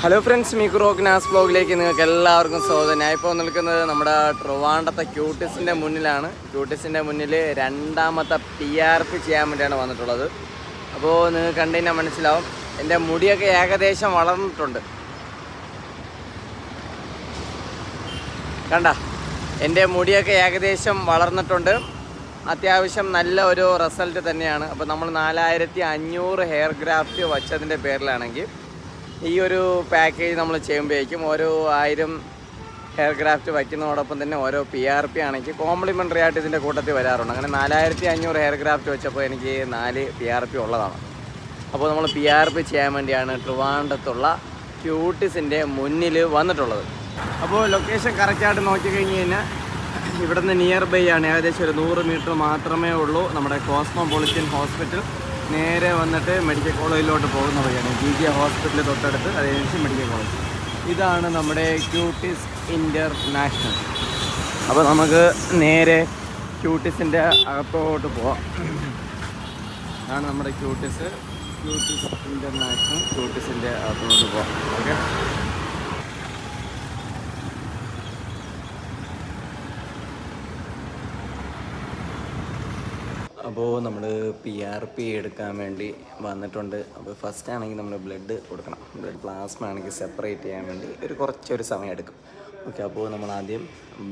Hello friends മിക്കു റോക്ക് നാസ് ബ്ലോഗിലേക്ക് നിങ്ങൾക്ക് എല്ലാവർക്കും സ്വാഗതം. ഞാൻ ഇപ്പോൾ നിൽക്കുന്നത് നമ്മുടെ ട്രിവാണ്ടത്തെ ക്യൂട്ടിസിന്റെ മുന്നിലാണ്. ക്യൂട്ടിസിന്റെ മുന്നിൽ രണ്ടാമത്തെ പി ആർ പി ചെയ്യാൻ വേണ്ടിയാണ് വന്നിട്ടുള്ളത്. അപ്പോൾ നിങ്ങൾക്ക് കണ്ടു കഴിഞ്ഞാൽ മനസ്സിലാവും. എന്റെ മുടിയൊക്കെ ഏകദേശം വളർന്നിട്ടുണ്ട്. കണ്ട? എന്റെ മുടിയൊക്കെ ഏകദേശം വളർന്നിട്ടുണ്ട്. അത്യാവശ്യം നല്ല ഒരു റിസൾട്ട് തന്നെയാണ്. അപ്പോൾ നമ്മൾ നാലായിരത്തി അഞ്ഞൂറ് ഹെയർ ഗ്രാഫ്റ്റ് വച്ചതിന്റെ പേരിലാണെങ്കിൽ ഈ ഒരു പാക്കേജ് നമ്മൾ ചെയ്യുമ്പോഴേക്കും ഓരോ ആയിരം ഹെയർ ഗ്രാഫ്റ്റ് വയ്ക്കുന്നതോടൊപ്പം തന്നെ ഓരോ പി ആർ പി ആണെങ്കിൽ കോംപ്ലിമെന്ററി ആയിട്ട് ഇതിന്റെ കൂട്ടത്തിൽ വരാറുണ്ട്. അങ്ങനെ നാലായിരത്തി അഞ്ഞൂറ് ഹെയർ ഗ്രാഫ്റ്റ് വെച്ചപ്പോൾ എനിക്ക് നാല് പി ആർ പി ഉള്ളതാണ്. അപ്പോൾ നമ്മൾ പി ആർ പി ചെയ്യാൻ വേണ്ടിയാണ് ട്രിവാൻഡത്തുള്ള ക്യൂട്ടിസിന്റെ മുന്നിൽ വന്നിട്ടുള്ളത്. അപ്പോൾ ലൊക്കേഷൻ കറക്റ്റായിട്ട് നോക്കിക്കഴിഞ്ഞ് കഴിഞ്ഞാൽ ഇവിടുന്ന് നിയർ ബൈ ആണ്. ഏകദേശം ഒരു നൂറ് മീറ്റർ മാത്രമേ ഉള്ളൂ നമ്മുടെ കോസ്മോപൊളിറ്റൻ ഹോസ്പിറ്റൽ നേരെ വന്നിട്ട് മെഡിക്കൽ കോളേജിലോട്ട് പോകുന്ന വഴിയാണ്. ജി ജി ഹോസ്പിറ്റൽ തൊട്ടടുത്ത് അതിനനുസരിച്ച് മെഡിക്കൽ കോളേജ് ഇതാണ് നമ്മുടെ ക്യൂട്ടിസ് ഇന്റർനാഷണൽ അപ്പോൾ നമുക്ക് നേരെ ക്യൂട്ടിസിന്റെ അകത്തോട്ട് പോവാം. ഇതാണ് നമ്മുടെ ക്യൂട്ടിസ് ക്യൂട്ടിസ് ഇന്റർനാഷണൽ ക്യൂട്ടിസിന്റെ അകത്തോട്ട് പോവാം. ഓക്കെ അപ്പോൾ നമ്മൾ പി ആർ പി എടുക്കാൻ വേണ്ടി വന്നിട്ടുണ്ട്. അപ്പോൾ ഫസ്റ്റ് ആണെങ്കിൽ നമ്മൾ ബ്ലഡ് കൊടുക്കണം. ബ്ലഡ് പ്ലാസ്മ ആണെങ്കിൽ സെപ്പറേറ്റ് ചെയ്യാൻ വേണ്ടി ഒരു കുറച്ചൊരു സമയം എടുക്കും. ഓക്കെ അപ്പോൾ നമ്മൾ ആദ്യം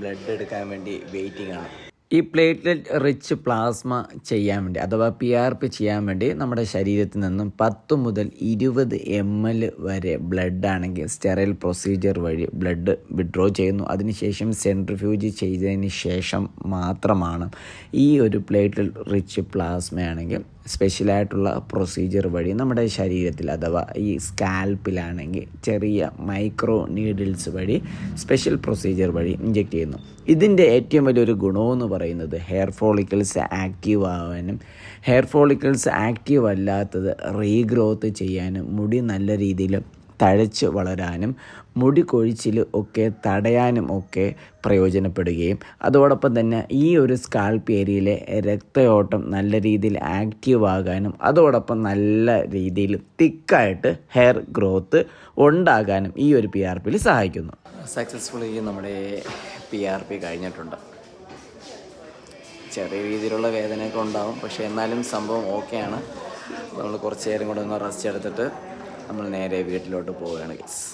ബ്ലഡ് എടുക്കാൻ വേണ്ടി വെയിറ്റിംഗ് ആണ്. ഈ പ്ലേറ്റ്ലെറ്റ് റിച്ച് പ്ലാസ്മ ചെയ്യാൻ വേണ്ടി അഥവാ പി ആർ പി ചെയ്യാൻ വേണ്ടി നമ്മുടെ ശരീരത്തിൽ നിന്നും പത്ത് മുതൽ ഇരുപത് എം എൽ വരെ ബ്ലഡ് ആണെങ്കിൽ സ്റ്റെറൈൽ പ്രൊസീജിയർ വഴി ബ്ലഡ് വിഡ്രോ ചെയ്യുന്നു. അതിനുശേഷം സെൻട്രിഫ്യൂജ് ചെയ്തതിന് ശേഷം മാത്രമാണ് ഈ ഒരു പ്ലേറ്റ്ലെറ്റ് റിച്ച് പ്ലാസ്മ ആണെങ്കിൽ സ്പെഷ്യലായിട്ടുള്ള പ്രൊസീജിയർ വഴി നമ്മുടെ ശരീരത്തിൽ അഥവാ ഈ സ്കാൽപ്പിലാണെങ്കിൽ ചെറിയ മൈക്രോ നീഡിൽസ് വഴി സ്പെഷ്യൽ പ്രൊസീജിയർ വഴി ഇഞ്ചെക്ട് ചെയ്യുന്നു. ഇതിന്റെ ഏറ്റവും വലിയൊരു ഗുണമെന്ന് പറയുന്നത് ഹെയർ ഫോളിക്കിൾസ് ആക്റ്റീവ് ആവാനും ഹെയർ ഫോളിക്കിൾസ് ആക്റ്റീവ് അല്ലാത്തത് റീഗ്രോത്ത് ചെയ്യാനും മുടി നല്ല രീതിയിൽ തഴച്ച് വളരാനും മുടി കൊഴിച്ചിൽ ഒക്കെ തടയാനും ഒക്കെ പ്രയോജനപ്പെടുകയും അതോടൊപ്പം തന്നെ ഈ ഒരു സ്കാൽപ്പ് ഏരിയയിലെ രക്തയോട്ടം നല്ല രീതിയിൽ ആക്റ്റീവ് ആകാനും അതോടൊപ്പം നല്ല രീതിയിൽ തിക്കായിട്ട് ഹെയർ ഗ്രോത്ത് ഉണ്ടാകാനും ഈ ഒരു പി ആർ പിയിൽ സഹായിക്കുന്നു. സക്സസ്ഫുള്ളി നമ്മുടെ പി ആർ പി കഴിഞ്ഞിട്ടുണ്ട്. ചെറിയ രീതിയിലുള്ള വേദനയൊക്കെ ഉണ്ടാവും. പക്ഷേ എന്നാലും സംഭവം ഓക്കെയാണ് നമ്മൾ കുറച്ച് നേരം കൂടെ ഒന്ന് റെസ്റ്റ് എടുത്തിട്ട് നമ്മൾ നേരെ വീട്ടിലോട്ട് പോവുകയാണ് ഗൈസ്